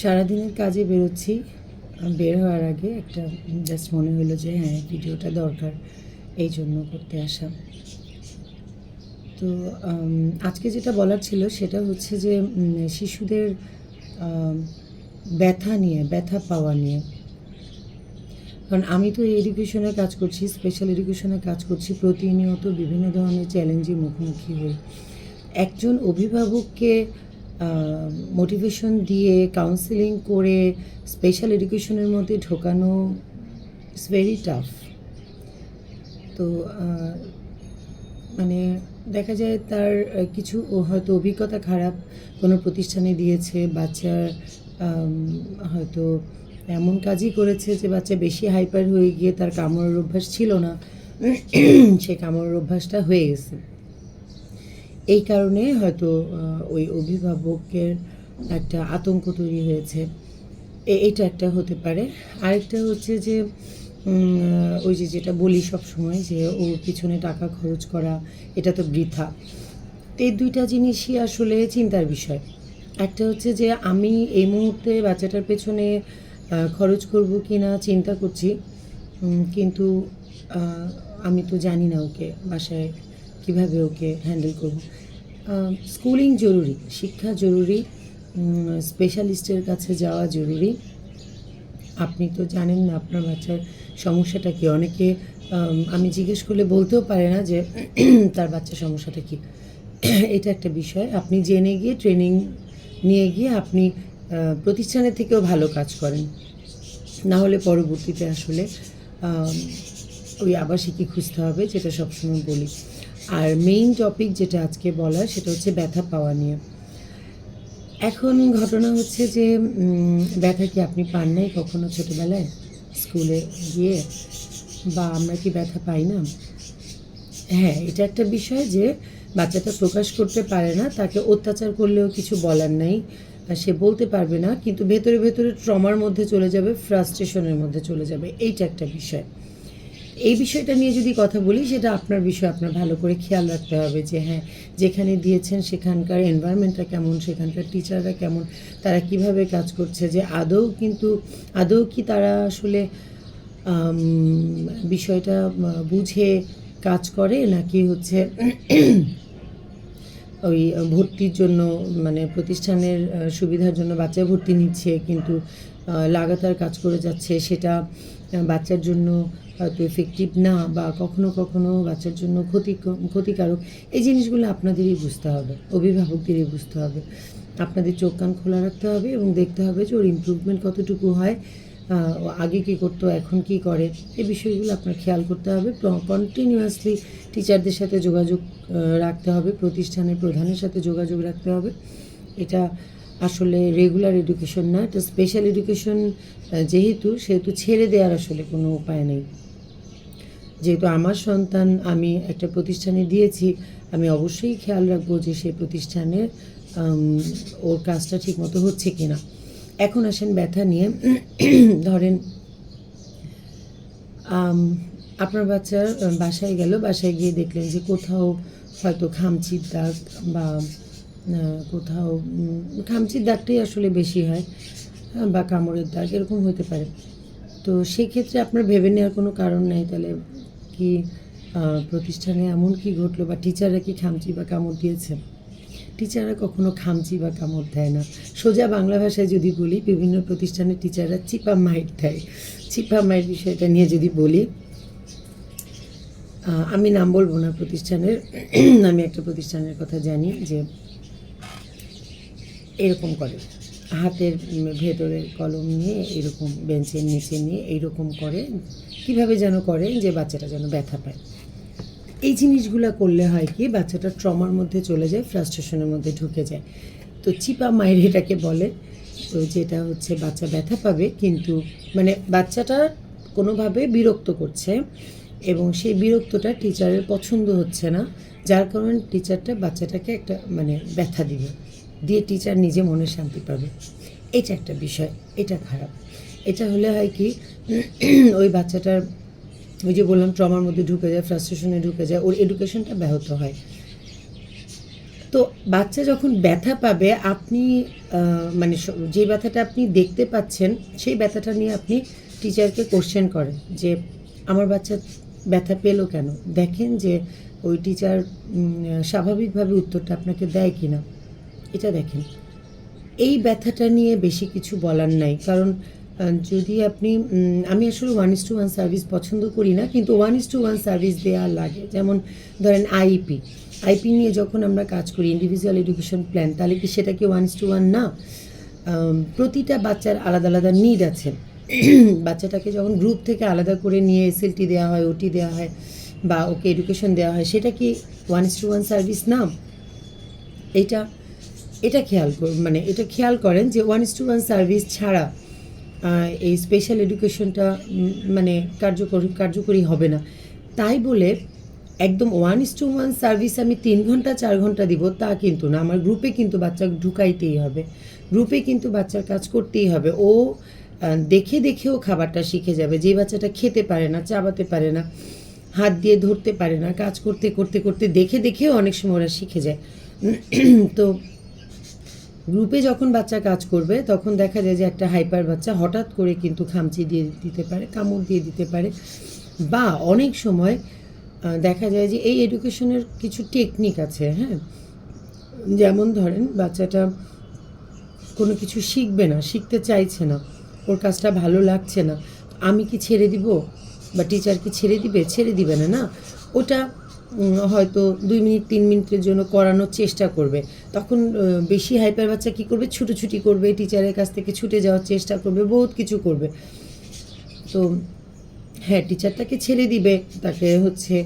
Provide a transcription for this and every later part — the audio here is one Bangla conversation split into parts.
সারাদিনের কাজে বেরোচ্ছি। বের হওয়ার আগে একটা জাস্ট মনে হলো যে হ্যাঁ ভিডিওটা দরকার এই জন্য করতে আসা। তো আজকে যেটা বলার ছিল সেটা হচ্ছে যে শিশুদের ব্যথা নিয়ে, ব্যথা পাওয়া নিয়ে। কারণ আমি তো এডুকেশনে কাজ করছি স্পেশাল এডুকেশনে কাজ করছি, প্রতিনিয়ত বিভিন্ন ধরনের চ্যালেঞ্জের মুখোমুখি হই। একজন অভিভাবককে মোটিভেশন দিয়ে কাউন্সিলিং করে স্পেশাল এডুকেশনের মধ্যে ঢোকানো ইটস ভেরি টাফ তো মানে দেখা যায় তার কিছু হয়তো অভিজ্ঞতা খারাপ কোনো প্রতিষ্ঠানে দিয়েছে, বাচ্চার হয়তো এমন কাজই করেছে যে বাচ্চা বেশি হাইপার হয়ে গিয়ে তার কামড়ের অভ্যাস ছিল না, সে কামড়ের অভ্যাসটা হয়ে গেছে। এই কারণে হয়তো ওই অভিভাবকের একটা আতঙ্ক তৈরি হয়েছে। এটা একটা হতে পারে। আরেকটা হচ্ছে যে ওই যে যেটা বলি সব সময় যে ওর পিছনে টাকা খরচ করা, এটা তো বৃথা। এই দুইটা জিনিসই আসলে চিন্তার বিষয়। একটা হচ্ছে যে, আমি এই মুহূর্তে বাচ্চাটার পেছনে খরচ করব কি না চিন্তা করছি। কিন্তু আমি তো জানি না ওকে বাসায় কীভাবে ওকে হ্যান্ডেল করব? স্কুলিং জরুরি, শিক্ষা জরুরি স্পেশালিস্টের কাছে যাওয়া জরুরি। আপনি তো জানেন না আপনার বাচ্চার সমস্যাটা কি। অনেকে আমি জিজ্ঞেস করলে বলতেও পারে না যে তার বাচ্চার সমস্যাটা কি। এটা একটা বিষয়। আপনি জেনে গিয়ে, ট্রেনিং নিয়ে গিয়ে আপনি প্রতিষ্ঠানের থেকেও ভালো কাজ করেন। না হলে পরবর্তীতে আসলে ওই আবাসিকই খুঁজতে হবে, যেটা সবসময় বলি। আর মেইন টপিক যেটা আজকে বলার, সেটা হচ্ছে ব্যথা পাওয়া নিয়ে। এখন ঘটনা হচ্ছে যে ব্যথা কি আপনি পান নাই কখনো ছোটোবেলায়? স্কুলে গিয়ে? বা আমরা কি ব্যথা পাই না? হ্যাঁ এটা একটা বিষয় যে, বাচ্চাটা প্রকাশ করতে পারে না, তাকে অত্যাচার করলেও কিছু বলার নাই সে বলতে পারবে না, কিন্তু ভেতরে ভেতরে ট্রমার মধ্যে চলে যাবে, ফ্রাস্ট্রেশনের মধ্যে চলে যাবে, এইটা একটা বিষয়। এই বিষয়টা নিয়ে যদি কথা বলি, সেটা আপনার বিষয় আপনার ভালো করে খেয়াল রাখতে হবে যে হ্যাঁ যেখানে দিয়েছেন সেখানকার এনভায়রনমেন্টটা কেমন, সেখানকার টিচাররা কেমন, তারা কীভাবে কাজ করছে, যে আদৌ কিন্তু, আদৌ কি তারা আসলে বিষয়টা বুঝে কাজ করে, নাকি হচ্ছে ওই ভর্তির জন্য মানে প্রতিষ্ঠানের সুবিধার জন্য বাচ্চা ভর্তি নিচ্ছে, কিন্তু লাগাতার কাজ করে যাচ্ছে। সেটা বাচ্চার জন্য হয়তো এফেক্টিভ না বা কখনো কখনো বাচ্চার জন্য ক্ষতি, ক্ষতিকারক। এই জিনিসগুলো আপনাদেরই বুঝতে হবে, অভিভাবকদেরই বুঝতে হবে। আপনাদের চোখ কান খোলা রাখতে হবে এবং দেখতে হবে যে ওর ইমপ্রুভমেন্ট কতটুকু হয়। আগে কী করতো এখন কি করে এই বিষয়গুলো আপনার খেয়াল করতে হবে। কন্টিনিউয়াসলি টিচারদের সাথে যোগাযোগ রাখতে হবে প্রতিষ্ঠানের প্রধানের সাথে যোগাযোগ রাখতে হবে। এটা আসলে রেগুলার এডুকেশন না এটা স্পেশাল এডুকেশন যেহেতু সেহেতু ছেড়ে দেওয়ার আসলে কোনো উপায় নেই। যেহেতু আমার সন্তান আমি একটা প্রতিষ্ঠানে দিয়েছি আমি অবশ্যই খেয়াল রাখব যে সেই প্রতিষ্ঠানে উম, ওর কাজটা ঠিকমতো হচ্ছে কি না এখন আসেন ব্যথা নিয়ে। ধরেন আপনার বাচ্চা আহ, বাসায় গেল বাসায় গিয়ে দেখলেন যে কোথাও হয়তো খামচির দাগ বা কোথাও খামচির দাগটাই আসলে বেশি হ্যাঁ, বা কামড়ের দাগ এরকম হতে পারে। তো সেক্ষেত্রে আপনার ভেবে নেওয়ার কোনো কারণ নেই তাহলে কি প্রতিষ্ঠানে এমন কি ঘটলো বা টিচাররা কি খামচি বা কামড় দিয়েছে? টিচাররা কখনো খামচি বা কামড় দেয় না। সোজা বাংলা ভাষায় যদি বলি, বিভিন্ন প্রতিষ্ঠানের টিচাররা চিপা মাইট দেয়। চিপা মাইট বিষয়টা নিয়ে যদি বলি আমি নাম বলব না প্রতিষ্ঠানের, আমি একটা প্রতিষ্ঠানের কথা জানি যে এরকম করে। হাতের ভেতরে কলম নিয়ে এরকম বেঞ্চের নিচে নিয়ে এইরকম করে। কীভাবে যেন করে যে বাচ্চাটা যেন ব্যথা পায়। এই জিনিসগুলো করলে হয় কি, বাচ্চাটা ট্রমার মধ্যে চলে যায়, ফ্রাস্ট্রেশনের মধ্যে ঢুকে যায়। তো চিপা মায়ের এটাকে বলে, তো যেটা হচ্ছে বাচ্চা ব্যথা পাবে, কিন্তু মানে বাচ্চাটা কোনোভাবে বিরক্ত করছে এবং সেই বিরক্তটা টিচারের পছন্দ হচ্ছে না, যার কারণে টিচারটা বাচ্চাটাকে একটা মানে ব্যথা দিবে, দিয়ে টিচার নিজে মনে শান্তি পাবে। এটা একটা বিষয়, এটা খারাপ। এটা হলে হয় কি, ওই বাচ্চাটার ওই যে বললাম ট্রমার মধ্যে ঢুকে যায় ফ্রাস্ট্রেশনে ঢুকে যায়, ওর এডুকেশনটা ব্যাহত হয়। তো বাচ্চা যখন ব্যথা পাবে, আপনি মানে যে ব্যথাটা আপনি দেখতে পাচ্ছেন, সেই ব্যথাটা নিয়ে আপনি টিচারকে কোশ্চেন করেন যে, আমার বাচ্চা ব্যথা পেল কেন? দেখেন যে ওই টিচার স্বাভাবিকভাবে উত্তরটা আপনাকে দেয় কি না এটা দেখেন। এই ব্যথাটা নিয়ে বেশি কিছু বলার নাই। কারণ যদি আপনি আমি আসলে one is to one service পছন্দ করি না, কিন্তু one is to one service দেওয়া লাগে। যেমন ধরেন আইপি আইপি নিয়ে যখন আমরা কাজ করি ইন্ডিভিজুয়াল এডুকেশন প্ল্যান তাহলে কি সেটা কি ওয়ান ইস টু ওয়ান না প্রতিটা বাচ্চার আলাদা আলাদা নিড আছে। বাচ্চাটাকে যখন গ্রুপ থেকে আলাদা করে নিয়ে এসএলটি দেওয়া হয় ওটি দেওয়া হয়, বা ওকে এডুকেশন দেওয়া হয়, সেটা কি one is to one service না? এটা এটা খেয়াল মানে এটা খেয়াল করেন যে one is to one service ছাড়া এই স্পেশাল এডুকেশনটা মানে কার্যকরী কার্যকরী হবে না। তাই বলে একদম one is to one service আমি তিন ঘণ্টা, চার ঘণ্টা দিব, তা কিন্তু না। আমার গ্রুপে কিন্তু বাচ্চা ঢুকাইতেই হবে। গ্রুপে কিন্তু বাচ্চার কাজ করতেই হবে। ও দেখে দেখেও খাবারটা শিখে যাবে। যে বাচ্চাটা খেতে পারে না, চাবাতে পারে না, হাত দিয়ে ধরতে পারে না, কাজ করতে করতে করতে দেখে দেখেও অনেক সময় ওরা শিখে যায়। তো গ্রুপে যখন বাচ্চা কাজ করবে, তখন দেখা যায় যে একটা হাইপার বাচ্চা হঠাৎ করে কিন্তু খামচি দিয়ে দিতে পারে, কামড় দিয়ে দিতে পারে। বা অনেক সময় দেখা যায় যে এই এডুকেশনের কিছু টেকনিক আছে হ্যাঁ? যেমন ধরেন বাচ্চাটা কোনো কিছু শিখবে না, শিখতে চাইছে না, ওর কাজটা ভালো লাগছে না, আমি কি ছেড়ে দিব? বা টিচার কি ছেড়ে দিবে? ছেড়ে দিবে না না। ওটা হয়তো দুই মিনিট, তিন মিনিটের জন্য করানোর চেষ্টা করবে। তখন বেশি হাইপার বাচ্চা কী করবে? ছুটোছুটি করবে, টিচারের কাছ থেকে ছুটে যাওয়ার চেষ্টা করবে, বহুত কিছু করবে। তো হ্যাঁ টিচারটাকে ছেড়ে দিবে, তাকে হচ্ছে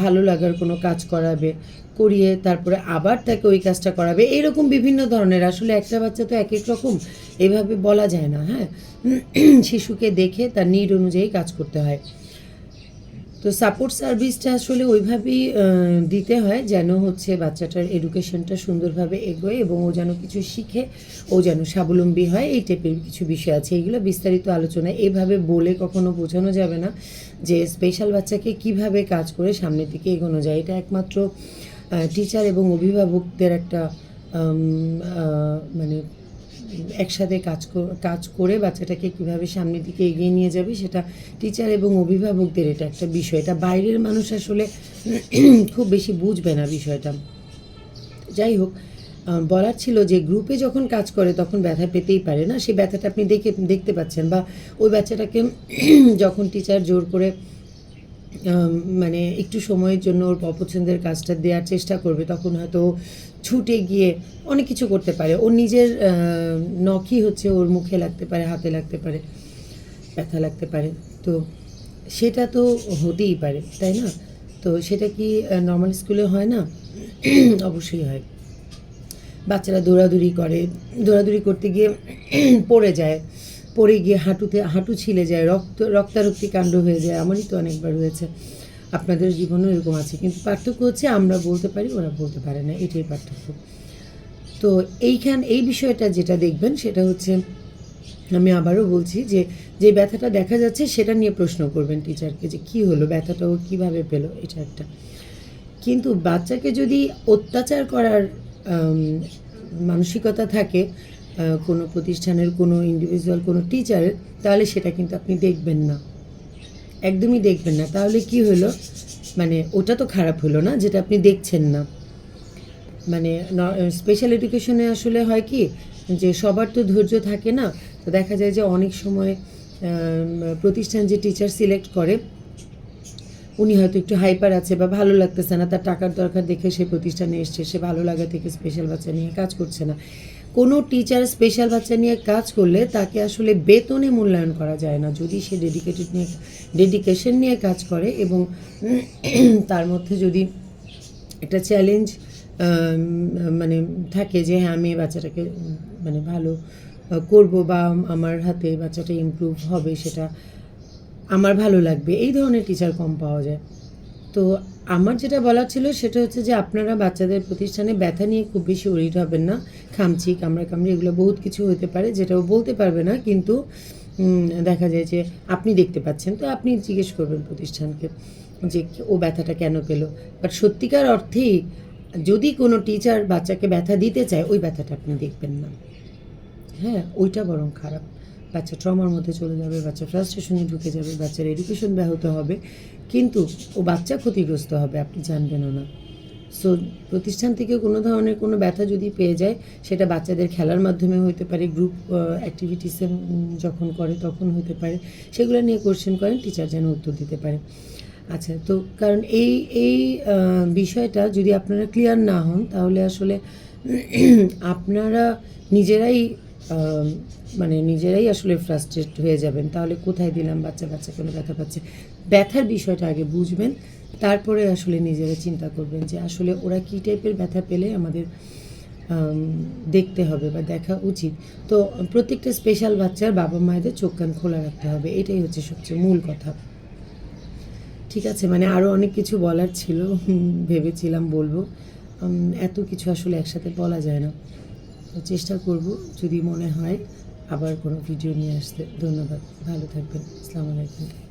ভালো লাগার কোনো কাজ করাবে, করিয়ে তারপরে আবার তাকে ওই কাজটা করাবে। এরকম বিভিন্ন ধরনের, আসলে একটা বাচ্চা তো এক এক রকম, এভাবে বলা যায় না হ্যাঁ? শিশুকে দেখে তার নিড অনুযায়ী কাজ করতে হয়। তো সাপোর্ট সার্ভিসটা আসলে ওইভাবেই দিতে হয় যেন হচ্ছে বাচ্চাটার এডুকেশনটা সুন্দরভাবে এগোয় এবং ও যেন কিছু শিখে, ও যেন স্বাবলম্বী হয়, এই টাইপের কিছু বিষয় আছে। এইগুলো বিস্তারিত আলোচনা এভাবে বলে কখনো বোঝানো যাবে না যে স্পেশাল বাচ্চাকে কীভাবে কাজ করে সামনের দিকে এগোনো যায়। এটা একমাত্র টিচার এবং অভিভাবকদের একটা মানে একসাথে কাজ কাজ করে বাচ্চাটাকে কীভাবে সামনের দিকে এগিয়ে নিয়ে যাবে সেটা টিচার এবং অভিভাবকদের এটা একটা বিষয়। এটা বাইরের মানুষ আসলে খুব বেশি বুঝবে না বিষয়টা। যাই হোক বলার ছিল যে গ্রুপে যখন কাজ করে তখন ব্যথা পেতেই পারে না। সেই ব্যথাটা আপনি দেখে, দেখতে পাচ্ছেন বা ওই বাচ্চাটাকে যখন টিচার জোর করে মানে একটু সময়ের জন্য ওর অপছন্দের কাজটা দেওয়ার চেষ্টা করবে, তখন হয়তো ছুটে গিয়ে অনেক কিছু করতে পারে। ওর নিজের নখই হচ্ছে ওর মুখে লাগতে পারে, হাতে লাগতে পারে, ব্যথা লাগতে পারে। তো সেটা তো হতেই পারে, তাই না? তো সেটা কি নর্মাল স্কুলে হয় না? অবশ্যই হয়। বাচ্চারা দৌড়াদৌড়ি করে, দৌড়াদৌড়ি করতে গিয়ে পড়ে যায়। পড়ে গিয়ে হাঁটুতে, হাঁটু ছিলে যায়, রক্ত, রক্তারক্তি কাণ্ড হয়ে যায় আমারই তো অনেকবার হয়েছে। আপনাদের জীবনেও এরকম আছে, কিন্তু পার্থক্য হচ্ছে আমরা বলতে পারি, ওরা বলতে পারে না, এটাই পার্থক্য। তো এইখান, এই বিষয়টা যেটা দেখবেন, সেটা হচ্ছে, আমি আবারও বলছি যে যে ব্যথাটা দেখা যাচ্ছে, সেটা নিয়ে প্রশ্ন করবেন টিচারকে যে কি হলো, ব্যথাটা ও কীভাবে পেল, এটা একটা। কিন্তু বাচ্চাকে যদি অত্যাচার করার মানসিকতা থাকে কোনো প্রতিষ্ঠানের, কোনো ইন্ডিভিজুয়াল কোনো টিচারের তাহলে সেটা কিন্তু আপনি দেখবেন না। একদমই দেখবেন না। তাহলে কি হলো? মানে ওটা তো খারাপ হলো না, যেটা আপনি দেখছেন না। মানে স্পেশাল এডুকেশনে আসলে হয় কি, যে সবার তো ধৈর্য থাকে না। তো দেখা যায় যে অনেক সময় প্রতিষ্ঠান যে টিচার সিলেক্ট করে, উনি হয়তো একটু হাইপার আছে বা ভালো লাগতেছে না, তার টাকার দরকার দেখে সে প্রতিষ্ঠানে এসছে, সে ভালো লাগা থেকে স্পেশাল বাচ্চা নিয়ে কাজ করছে না। কোনো টিচার স্পেশাল বাচ্চা নিয়ে কাজ করলে তাকে আসলে বেতনে মূল্যায়ন করা যায় না। যদি সে ডেডিকেটেড নিয়ে ডেডিকেশন নিয়ে কাজ করে এবং তার মধ্যে যদি একটা চ্যালেঞ্জ মানে থাকে যে হ্যাঁ আমি বাচ্চাটাকে মানে ভালো করব বা আমার হাতে বাচ্চাটা ইমপ্রুভ হবে সেটা আমার ভালো লাগবে, এই ধরনের টিচার কম পাওয়া যায়। তো আমার যেটা বলার ছিল সেটা হচ্ছে যে আপনারা বাচ্চাদের প্রতিষ্ঠানে ব্যথা নিয়ে খুব বেশি ওরিড হবেন না। খামচি কামড়া কামড়ি এগুলো বহুত কিছু হতে পারে যেটাও বলতে পারবে না কিন্তু দেখা যায় যে আপনি দেখতে পাচ্ছেন। তো আপনি জিজ্ঞেস করবেন প্রতিষ্ঠানকে যে ও ব্যথাটা কেন পেল। বাট সত্যিকার অর্থেই যদি কোনো টিচার বাচ্চাকে ব্যথা দিতে চায়, ওই ব্যথাটা আপনি দেখবেন না। হ্যাঁ ওইটা বরং খারাপ। বাচ্চা ট্রমার মধ্যে চলে যাবে, বাচ্চা ফ্রাস্ট্রেশনে ঢুকে যাবে, বাচ্চার এডুকেশন ব্যাহত হবে। কিন্তু ও বাচ্চা ক্ষতিগ্রস্ত হবে, আপনি জানবেনও না। সো প্রতিষ্ঠান থেকে কোনো ধরনের কোনো ব্যথা যদি পেয়ে যায়, সেটা বাচ্চাদের খেলার মাধ্যমে হতে পারে গ্রুপ অ্যাক্টিভিটিসে যখন করে তখন হতে পারে। সেগুলো নিয়ে কোশ্চেন করেন টিচার যেন উত্তর দিতে পারে। আচ্ছা তো কারণ এই এই বিষয়টা যদি আপনারা ক্লিয়ার না হন, তাহলে আসলে আপনারা নিজেরাই মানে নিজেরাই আসলে ফ্রাস্ট্রেট হয়ে যাবেন। তাহলে কোথায় দিলাম বাচ্চা বাচ্চা কোনো ব্যথা পাচ্ছে? ব্যথার বিষয়টা আগে বুঝবেন, তারপরে আসলে নিজেরা চিন্তা করবেন যে আসলে ওরা কী টাইপের ব্যথা পেলে আমাদের দেখতে হবে বা দেখা উচিত। তো প্রত্যেকটা স্পেশাল বাচ্চার বাবা মায়েদের চোখ কান খোলা রাখতে হবে, এটাই হচ্ছে সবচেয়ে মূল কথা। ঠিক আছে মানে আরও অনেক কিছু বলার ছিল ভেবেছিলাম বলব। এত কিছু আসলে একসাথে বলা যায় না। চেষ্টা করব যদি মনে হয় আবার কোনো ভিডিও নিয়ে আসতে। ধন্যবাদ। ভালো থাকবেন। আসসালামু আলাইকুম।